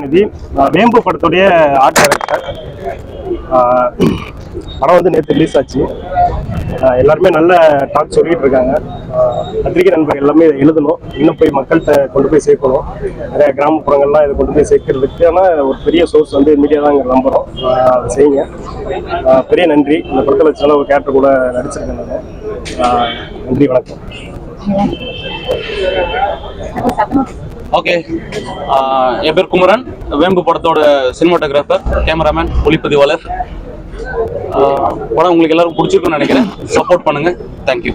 நிதி வேம்பு படத்துடைய ஆர்ட் டைரக்டர் படம் வந்து நேற்று ரிலீஸ் ஆச்சு. எல்லாருமே நல்ல டாக் சொல்லிட்டு இருக்காங்க. பத்திரிகை நண்பர்கள் எல்லாமே இதை எழுதணும். இன்னும் போய் மக்கள்கிட்ட கொண்டு போய் சேர்க்கணும். நிறைய கிராமப்புறங்கள்லாம் இதை கொண்டு போய் சேர்க்கறதுக்கான ஒரு பெரிய சோர்ஸ் வந்து மீடியா தான் இங்கே நம்புகிறோம் அதை செய்யுங்க. பெரிய நன்றி. இந்த படத்தில் வச்சாலும் ஒரு கேரக்டர் கூட நடிச்சிருக்கேன் நான். நன்றி வணக்கம். ஓகே. என் பேர் குமரன். வேம்பு படத்தோட சினிமாட்டோகிராஃபர் கேமராமேன் ஒளிப்பதிவாளர். படம் உங்களுக்கு எல்லாரும் பிடிச்சிருக்குன்னு நினைக்கிறேன். சப்போர்ட் பண்ணுங்க. தேங்க்யூ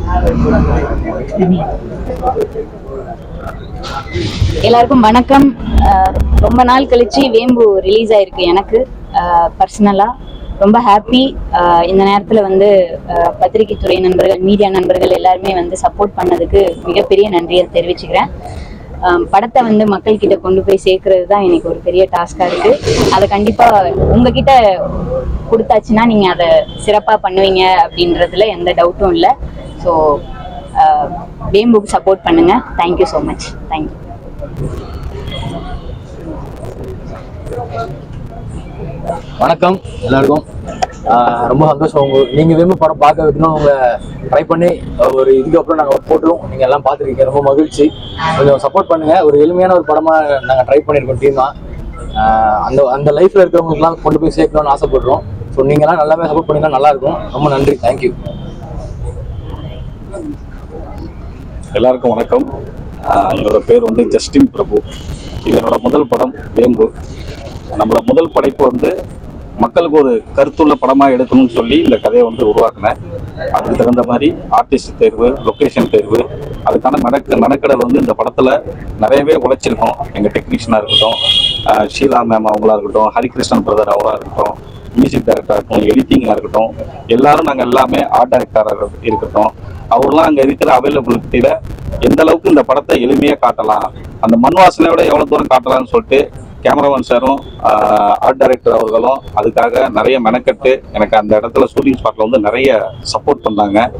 எல்லாருக்கும் வணக்கம். ரொம்ப நாள் கழிச்சு வேம்பு ரிலீஸ் ஆயிருக்கு எனக்கு. பர்சனலா ரொம்ப ஹாப்பி இந்த நேரத்தில் வந்து பத்திரிகை துறை நண்பர்கள் மீடியா நண்பர்கள் எல்லாருமே வந்து சப்போர்ட் பண்ணதுக்கு மிகப்பெரிய நன்றியை தெரிவிச்சுக்கிறேன். படத்தை வந்து மக்கள் கிட்ட கொண்டு போய் சேர்க்கறது தான் எனக்கு ஒரு பெரிய டாஸ்காக இருக்குது அதை கண்டிப்பாக உங்ககிட்ட கொடுத்தாச்சுன்னா நீங்கள் அதை சிறப்பாக பண்ணுவீங்க அப்படின்றதுல எந்த டவுட்டும் இல்லை. ஸோ வேம்புக்கு சப்போர்ட் பண்ணுங்கள் thank you so much thank you வணக்கம் எல்லாருக்கும். ரொம்ப சந்தோஷம். உங்க நீங்க விரும்ப படம் பார்க்க வைக்கணும். உங்களை ட்ரை பண்ணி ஒரு இதுக்கு அப்புறம் நாங்கள் போட்டுருவோம். நீங்க எல்லாம் பார்த்துருக்கீங்க. ரொம்ப மகிழ்ச்சி. கொஞ்சம் சப்போர்ட் பண்ணுங்க. ஒரு எளிமையான ஒரு படமா நாங்கள் ட்ரை பண்ணியிருக்கோம் டீமா அந்த அந்த லைஃப்ல இருக்கிறவங்களுக்குலாம் கொண்டு போய் சேர்க்கணும்னு ஆசைப்படுறோம். ஸோ நீங்களாம் நல்லாவே சப்போர்ட் பண்ணீங்கன்னா நல்லா இருக்கும் ரொம்ப நன்றி. தேங்க்யூ எல்லாருக்கும் வணக்கம். என்னோட பேர் வந்து ஜஸ்டின் பிரபு. இது என்னோட முதல் படம் வேம்பு. நம்மளோட முதல் படைப்பு வந்து மக்களுக்கு ஒரு கருத்துள்ள படமாக எடுக்கணும்னு சொல்லி இந்த கதையை வந்து உருவாக்கினேன். அதுக்கு தகுந்த மாதிரி ஆர்டிஸ்ட் தேர்வு லொக்கேஷன் தேர்வு அதுக்கான மெனக்க மெனக்கடல் வந்து இந்த படத்தில் நிறையவே உழைச்சிருக்கோம். எங்கள் டெக்னீஷியனாக இருக்கட்டும் ஷீலா மேம் அவங்களா இருக்கட்டும் ஹரிகிருஷ்ணன் பிரதர் அவங்களா இருக்கட்டும் மியூசிக் டைரக்டராக இருக்கட்டும் எடிட்டிங்காக இருக்கட்டும் எல்லாரும் நாங்கள் எல்லாமே ஆர்ட் டைரக்டராக இருக்கட்டும். அவர்லாம் அங்கே இருக்கிற அவைலபிலிட்டியில் எந்த அளவுக்கு இந்த படத்தை எளிமையாக காட்டலாம் அந்த மண் வாசனையோட எவ்வளோ தூரம் காட்டலாம்னு சொல்லிட்டு கேமராமேன் சாரும் ஆர்ட் டைரக்டர் அவர்களும் அதுக்காக நிறைய மெனக்கட்டு எனக்கு அந்த இடத்துல ஷூட்டிங் ஸ்பாட்டில் வந்து நிறைய சப்போர்ட் பண்ணாங்க.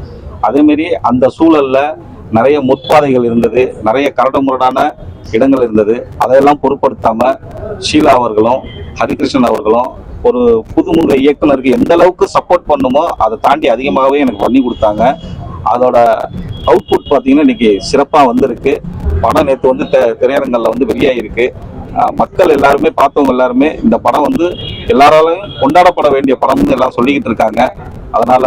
அதேமாரி அந்த சூழல்ல நிறைய முற்பாதைகள் இருந்தது நிறைய கரடுமுரடான இடங்கள் இருந்தது. அதையெல்லாம் பொருட்படுத்தாம ஷீலா அவர்களும் ஹரிகிருஷ்ணன் அவர்களும் ஒரு புதுமுக இயக்குனருக்கு எந்த அளவுக்கு சப்போர்ட் பண்ணுமோ அதை தாண்டி அதிகமாகவே எனக்கு பண்ணி கொடுத்தாங்க. அதோட அவுட்புட் பார்த்தீங்கன்னா இன்னைக்கு சிறப்பாக வந்திருக்கு. படம் நேற்று வந்து த- திரையரங்கல்ல வந்து வெளியாகிருக்கு மக்கள் எல்லாருமே பார்த்தவங்க எல்லாருமே இந்த படம் வந்து எல்லாராலையும் கொண்டாடப்பட வேண்டிய படம்னு எல்லாம் சொல்லிக்கிட்டு இருக்காங்க. அதனால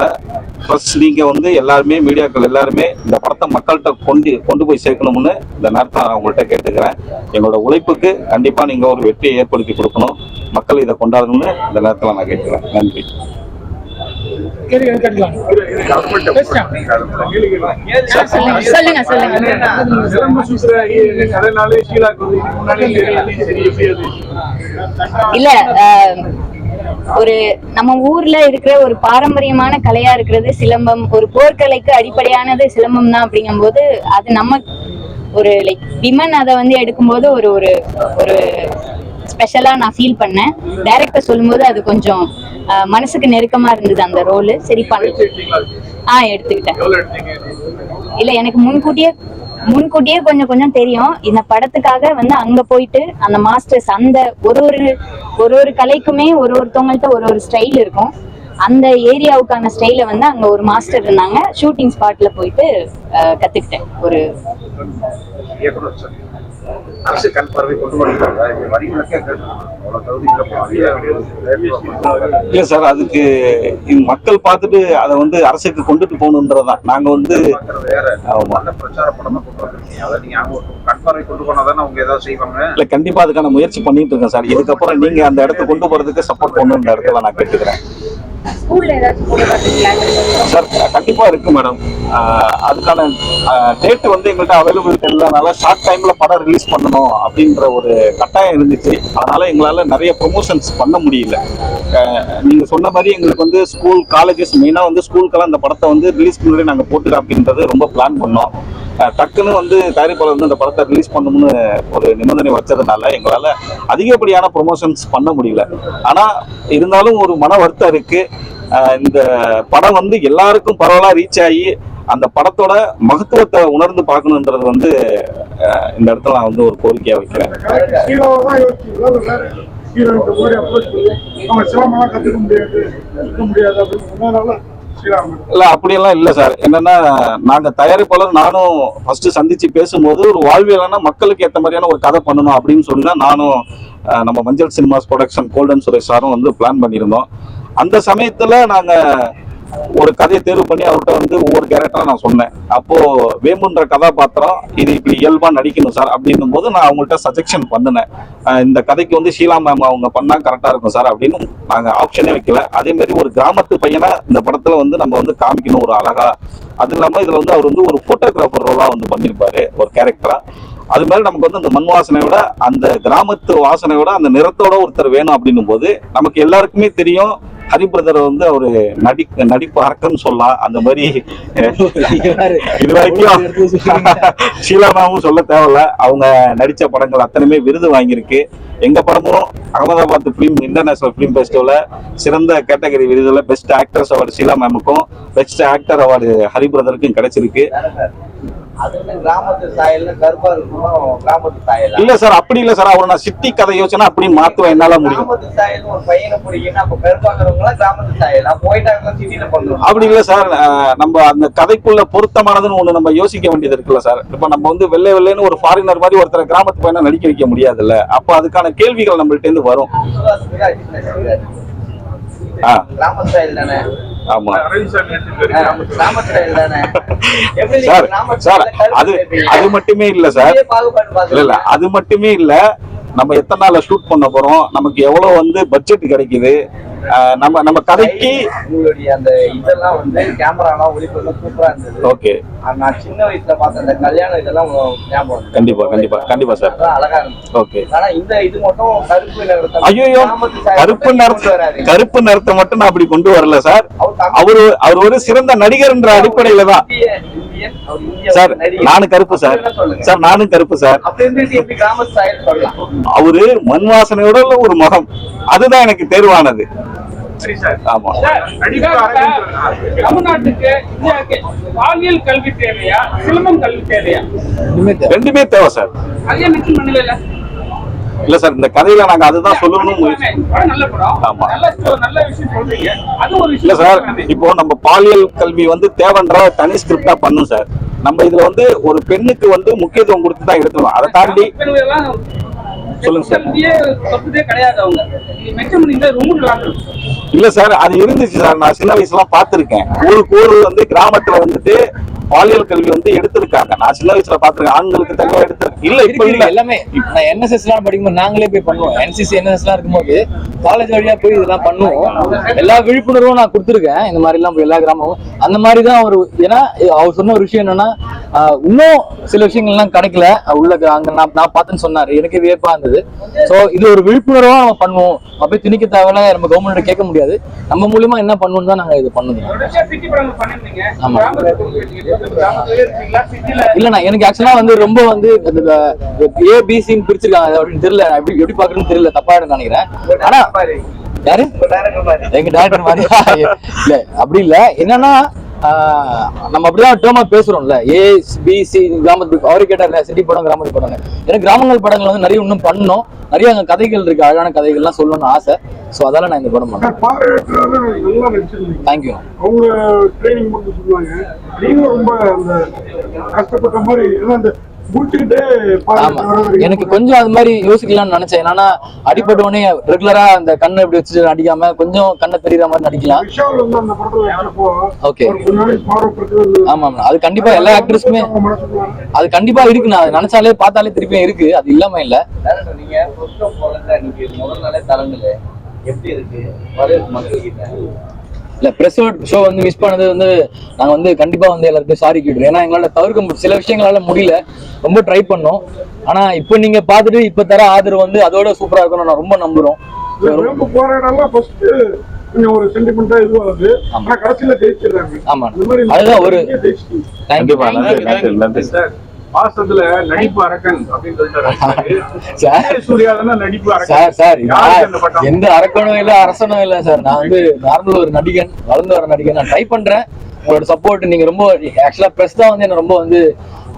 ப்ளஸ் நீங்க வந்து எல்லாருமே மீடியாக்கள் எல்லாருமே இந்த படத்தை மக்கள்கிட்ட கொண்டு கொண்டு போய் சேர்க்கணும்னு இந்த நேரத்தை நான் உங்கள்கிட்ட கேட்டுக்கிறேன். எங்களோட உழைப்புக்கு கண்டிப்பா நீங்க ஒரு வெற்றியை ஏற்படுத்தி கொடுக்கணும். மக்கள் இதை கொண்டாடணும்னு இந்த நேரத்தில் நான் கேட்கிறேன் நன்றி. சொல்லுங்க சொல்லுங்க. இல்ல ஒரு நம்ம ஊர்ல இருக்கிற ஒரு பாரம்பரியமான கலையா இருக்கிறது சிலம்பம். ஒரு போர்க்கலைக்கு அடிப்படையானது சிலம்பம் தான் அப்படிங்கும்போது அது நம்ம ஒரு லைக் விமன் அதை வந்து எடுக்கும்போது ஒரு ஒரு ஒரு ஸ்பெஷலா நான் ஃபீல் பண்ணேன். டைரக்டர் சொல்லும்போது அது கொஞ்சம் மனசுக்கு நெருக்கமா இருந்தது அந்த ரோலு சரி பண்ண ஆ எடுத்துக்கிட்டேன். இல்ல எனக்கு முன்கூட்டியே முன்கூட்டியே கொஞ்சம் கொஞ்சம் தெரியும். இந்த படத்துக்காக வந்து அங்க போயிட்டு அந்த மாஸ்டர்ஸ் அந்த ஒரு ஒரு ஒரு ஒரு கலைக்குமே ஒரு ஒருத்தவங்கள்ட்ட ஒரு ஒரு ஸ்டைல் இருக்கும். அந்த ஏரியாவுக்கான ஸ்டைல வந்து அங்க ஒரு மாஸ்டர் இருந்தாங்க. ஷூட்டிங் ஸ்பாட்ல போயிட்டு கத்துக்கிட்டேன். ஒரு இயக்குனர் சார் அரசு கண் பார்வை கொண்டு வருகிறாங்க இல்லை சார் அதுக்கு மக்கள் பார்த்துட்டு அதை வந்து அரசுக்கு கொண்டுட்டு போகணுன்றதான் நாங்க வந்து வேற பிரச்சார படமாக கொண்டு வந்திருக்கீங்க அதை கண் பார்வை கொண்டு போனாதானே அவங்க ஏதாவது செய்வாங்க இல்ல கண்டிப்பா அதுக்கான முயற்சி பண்ணிட்டு இருக்கேன் சார். இதுக்கப்புறம் நீங்க அந்த இடத்துக்கு கொண்டு போறதுக்கு சப்போர்ட் பண்ணணுன்ற இடத்துல நான் கேட்டுக்கிறேன். சார் கண்டிப்பா இருக்கு மேடம். அதுக்கான டேட் வந்து எங்கள்கிட்ட அவைலபிலிட்டி இல்லாதனால ஷார்ட் டைம்ல படம் ரிலீஸ் பண்ணணும் அப்படின்ற ஒரு கட்டாயம் இருந்துச்சு. அதனால எங்களால நிறைய ப்ரொமோஷன்ஸ் பண்ண முடியல. அஹ், நீங்க சொன்ன மாதிரி எங்களுக்கு வந்து ஸ்கூல் காலேஜஸ் மெயினா வந்து ஸ்கூலுக்கெல்லாம் இந்த படத்தை வந்து ரிலீஸ் முன்னாடி நாங்க போட்டு அப்படின்றது ரொம்ப பிளான் பண்ணோம். டக்குன்னு வந்து தயாரிப்பாளர் வந்து இந்த படத்தை ரிலீஸ் பண்ணணும்னு ஒரு நிபந்தனை வச்சதுனால எங்களால் அதிகப்படியான ப்ரொமோஷன்ஸ் பண்ண முடியல. ஆனா இருந்தாலும் ஒரு மன வருத்தம் இருக்கு. இந்த படம் வந்து எல்லாருக்கும் பரவலாக ரீச் ஆகி அந்த படத்தோட மகத்துவத்தை உணர்ந்து பார்க்கணுன்றது வந்து இந்த இடத்துல நான் வந்து ஒரு கோரிக்கையா வைக்கிறேன். இல்ல அப்படியெல்லாம் இல்ல சார். என்னன்னா நாங்க தயாரிப்பாளர் நானும் ஃபர்ஸ்ட் சந்திச்சு பேசும்போது ஒரு வாழ்வியலான மக்களுக்கு ஏத்த மாதிரியான ஒரு கதை பண்ணணும் அப்படின்னு சொல்லி தான் நானும் நம்ம மஞ்சள் சினிமாஸ் ப்ரொடக்ஷன் கோல்டன் சுரேஷ் சாரும் வந்து பிளான் பண்ணியிருந்தோம். அந்த சமயத்துல நாங்க ஒரு கதையை தேர்வு பண்ணி அவர்கிட்ட வந்து ஒவ்வொரு கேரக்டரா நான் சொன்னேன். அப்போ வேம்புன்ற கதாபாத்திரம் இது இப்படி இயல்பா நடிக்கணும் சார் அப்படின்னும் போது நான் அவங்கள்ட்ட சஜெக்ஷன் பண்ணினேன். இந்த கதைக்கு வந்து ஷீலா மேம் அவங்க பண்ணா கரெக்டா இருக்கும் சார் அப்படின்னு நாங்க ஆப்ஷனே வைக்கல. அதே மாதிரி ஒரு கிராமத்து பையனை இந்த படத்துல வந்து நம்ம வந்து காமிக்கணும் ஒரு அழகா. அது இல்லாம இதுல வந்து அவர் வந்து ஒரு போட்டோகிராஃபர் ரோலா வந்து பண்ணியிருப்பாரு ஒரு கேரக்டரா அது மாதிரி நமக்கு வந்து அந்த மண் வாசனையோட அந்த கிராமத்து வாசனையோட அந்த நிறத்தோட ஒருத்தர் வேணும் அப்படின்னும் போது நமக்கு எல்லாருக்குமே தெரியும் ஹரி பிரதர் வந்து அவரு நடி நடிப்பு அரக்கன்னு சொல்லலாம் அந்த மாதிரி இது வரைக்கும் ஷீலா மேமும் சொல்ல தேவையில்ல. அவங்க நடிச்ச படங்கள் அத்தனையுமே விருது வாங்கியிருக்கு. எங்க படமும் அகமதாபாத் பிலிம் இன்டர்நேஷனல் பிலிம் ஃபெஸ்டிவல்ல சிறந்த கேட்டகரி விருதுல பெஸ்ட் ஆக்ட்ரஸ் அவார்டு ஷீலா மேமுக்கும் பெஸ்ட் ஆக்டர் அவார்டு ஹரி பிரதருக்கும் கிடைச்சிருக்கு. இல்ல சார் அப்படி இல்ல சார். அவர் நான் சிட்டி கதை யோசனை அப்படி மாத்துவேன் என்னால முடியும். அப்படி இல்ல சார். நம்ம அந்த கதைக்குள்ள பொருத்தமானதுன்னு ஒண்ணு நம்ம யோசிக்க வேண்டியது இருக்குல்ல சார். இப்ப நம்ம வந்து வெள்ளை வெள்ளைன்னு ஒரு ஃபாரினர் மாதிரி ஒருத்தரை கிராமத்து பையனா நடிக்க வைக்க முடியாதுல்ல. அப்ப அதுக்கான கேள்விகள் நம்மள்ட்ட இருந்து வரும். கிராமத்து சாயல் தானே? ஆமா. சார் அது? அது மட்டுமே இல்ல சார். இல்ல. இல்ல அது மட்டுமே இல்ல. நம்ம எத்தனை நாள்ல ஷூட் பண்ண போறோம்? நமக்கு எவ்வளவு வந்து பட்ஜெட் கிடைக்குது? நம்ம நம்ம கதைக்கு உங்களுடைய அந்த இதெல்லாம் வந்து கேமராலாம் ஒளிப்பெல்லாம் சூப்பரா இருந்தது. ஓகே. நான் சின்ன வயசுல பார்த்த அந்த கல்யாணம் இதெல்லாம் ஞாபகம். கண்டிப்பா கண்டிப்பா கண்டிப்பா சார். அழகா இருந்துச்சு. ஓகே. ஆனா இந்த இது மட்டும் கருப்பு நிறத்தை ஐயோ கருப்பு நிறத்தை. கருப்பு நிறத்தை மட்டும் நான் அப்படி கொண்டு வரல சார். அவர் அவரு ஒரு சிறந்த நடிகர்ன்ற அடிப்படையில தான். சார் நடிகர். நானும் கருப்பு சார்? சார் நானும் கருப்பு சார். அவரு மண் வாசனையோட ஒரு முகம். அதுதான் எனக்கு தேர்வானது. ஆமா. தமிழ்நாட்டுக்கு பாலியல் கல்வி தேவையா சிலம்பம் கல்வி தேவையா. ரெண்டுமே தேவை. சார். இல்ல சார் இந்த கதையில நாங்க அதுதான் ஆமா. ஒரு இல்ல சார். இப்போ நம்ம பாலியல் கல்வி வந்து தேவைன்ற தனி ஸ்கிரிப்டா பண்ணும் சார். நம்ம இதுல வந்து ஒரு பெண்ணுக்கு வந்து முக்கியத்துவம் கொடுத்து தான் எடுத்துருவோம் அதை தாண்டி சொல்லுங்க சார். இல்ல சார் அது இருந்துச்சு சார். நான் சின்ன வயசுல பார்த்திருக்கேன். ஊருக்கு ஊரு வந்து கிராமத்துல வந்துட்டு பாலியல் கல்வி வந்து எடுத்திருக்காங்க. நான் சின்ன வயசுல பார்த்திருக்கேன். ஆண்களுக்கு தனியா எடுத்திருக்கேன். இல்ல இப்ப இல்ல. எல்லாமே. நான் என்எஸ்எஸ் எல்லாம் படிக்கும்போது நாங்களே போய் பண்ணுவோம். என்சிசி என்எஸ்எஸ் எல்லாம் இருக்கும்போது காலேஜ் வழியா போய் இதெல்லாம் பண்ணுவோம். எல்லா விழிப்புணர்வும் நான் கொடுத்துருக்கேன். இந்த மாதிரி எல்லாம் எல்லா கிராமமும். அந்த மாதிரி தான் அவர் ஏன்னா அவர் சொன்ன ஒரு விஷயம் என்னன்னா இன்னும் சில விஷயங்கள்லாம் கிடைக்கல. உள்ள அங்க நான் நான் பார்த்தேன்னு சொன்னாரு. எனக்கு வியப்பா இருந்தது. சோ இது ஒரு விழிப்புணர்வா நம்ம பண்ணுவோம். அப்படியே திணிக்க தேவையில்ல. நம்ம கவர்மெண்ட் கேட்க முடியாது. நம்ம மூலியமா என்ன பண்ணணும் தான் நாங்க இது பண்ணிருந்தீங்க. ஆமா. இல்லண்ணா எனக்கு ஆக்சுவலா வந்து ரொம்ப வந்து ஏ பிசின்னு பிரிச்சிருக்காங்க. அப்படின்னு தெரியல. எப்படி எப்படி பாக்குறேன்னு தெரியல. தப்பா நினைக்கிறேன். ஆனா யாரு. எங்க டேரக்டர் மாதிரி? இல்ல அப்படி இல்ல. என்னன்னா நம்ம அப்படிதான் டேர்மா பேசுறோம்ல. ஏ பி சி கிராமத்து அவரு கேட்டார்ல சிட்டி படம் கிராமத்து படம் எனக்கு கிராமங்கள் படங்கள் வந்து நிறைய இன்னும் பண்ணணும் நிறைய அங்க கதைகள் இருக்கு. அழகான கதைகள்லாம் சொல்லணும்னு ஆசை. சோ அதால நான் இந்த படம் பண்ணேன். தேங்க்யூ அவங்க ட்ரைனிங் மட்டும் சொல்லுவாங்க. நீங்களும் ரொம்ப அந்த கஷ்டப்பட்ட மாதிரி எனக்கு கொஞ்சம் அது மாதிரி யோசிக்கலாம்னு நினைச்சேன். என்னன்னா அடிப்பட்ட உடனே ரெகுலரா அந்த கண்ணை இப்படி வச்சுட்டு நடிக்காம கொஞ்சம் கண்ணை தெரியற மாதிரி நடிக்கலாம். பார்வைப்பட்டது ஆமா ஆமா. அது கண்டிப்பா எல்லா மனசுக்குள்ள அது கண்டிப்பா இருக்கு. நான் நினைச்சாலே பார்த்தாலே திருப்பியும் இருக்கு. அது இல்லாம இல்ல. நீங்க முதல் நாளே தரங்களே எப்படி இருக்கு? வரவேற்பு மக்கள் கிட்ட இல்ல பிரஸ் ஷோ வந்து மிஸ் பண்ணது வந்து நாங்க வந்து கண்டிப்பா வந்து எல்லாருக்கும் சாரி கேட்டுறோம் ஏன்னா எங்களால தவிர்க்க முடியும் சில விஷயங்களால முடியல. ரொம்ப ட்ரை பண்ணோம். ஆனா இப்போ நீங்க பார்த்துட்டு இப்ப தர ஆதரவு வந்து அதோட சூப்பரா இருக்கணும் நான் ரொம்ப நம்புறோம். வேம்பு போராடலாம் ஃபர்ஸ்ட் கொஞ்சம் ஒரு சென்டிமெண்டா இதுவாகுது. ஆனா கடைசியில ஜெயிச்சிடுறாங்க. ஆமா. அதுதான் ஒரு தேங்க்யூ பாசத்துல நடிப்பு அரக்கன் அப்படின்னு சொல்லிட்டு சார் சூர்யா நடிப்பு அரக்கன். Sir sir? எந்த அரக்கணும் இல்ல அரசனும் இல்ல சார். நான் வந்து நார்மல் ஒரு நடிகன் வளர்ந்து வர நடிகன். நான் ட்ரை பண்றேன். உங்களோட சப்போர்ட் நீங்க ரொம்ப ஆக்சுவலா ப்ரெஸ் தான் வந்து என்ன ரொம்ப வந்து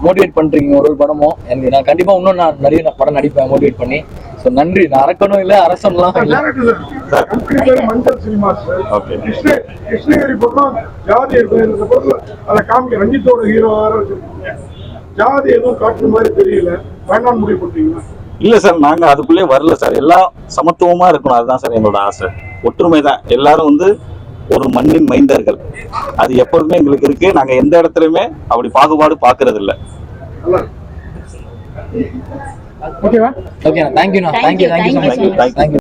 மோட்டிவேட் பண்றீங்க ஒரு ஒரு படமும். எனக்கு நான் கண்டிப்பா இன்னும் நான் நிறைய நான் படம் நடிப்பேன் மோட்டிவேட் பண்ணி. ஸோ நன்றி. நான் அரக்கணும் இல்ல அரசன்லாம் இல்ல. மஞ்சள் கிருஷ்ணகிரி பக்கம் ஜாதி படத்துல அதை காமிக்க ரஞ்சித்தோட ஹீரோ வச்சிருக்கீங்க. ஜாதி எதுவும் காட்டுற மாதிரி தெரியல. வேண்டாம் முடிவு பண்ணீங்களா இல்ல சார் நாங்க அதுக்குள்ளே வரல சார். எல்லாம் சமத்துவமா இருக்கணும். அதுதான் சார் எங்களோட ஆசை. ஒற்றுமை தான் எல்லாரும் வந்து ஒரு மண்ணின் மைந்தர்கள். அது எப்போதுமே எங்களுக்கு இருக்கு. நாங்க எந்த இடத்துலயுமே அப்படி பாகுபாடு பாக்குறது இல்ல ஓகேண்ணா தேங்க்யூண்ணா Thank தேங்க்யூ. தேங்க்யூ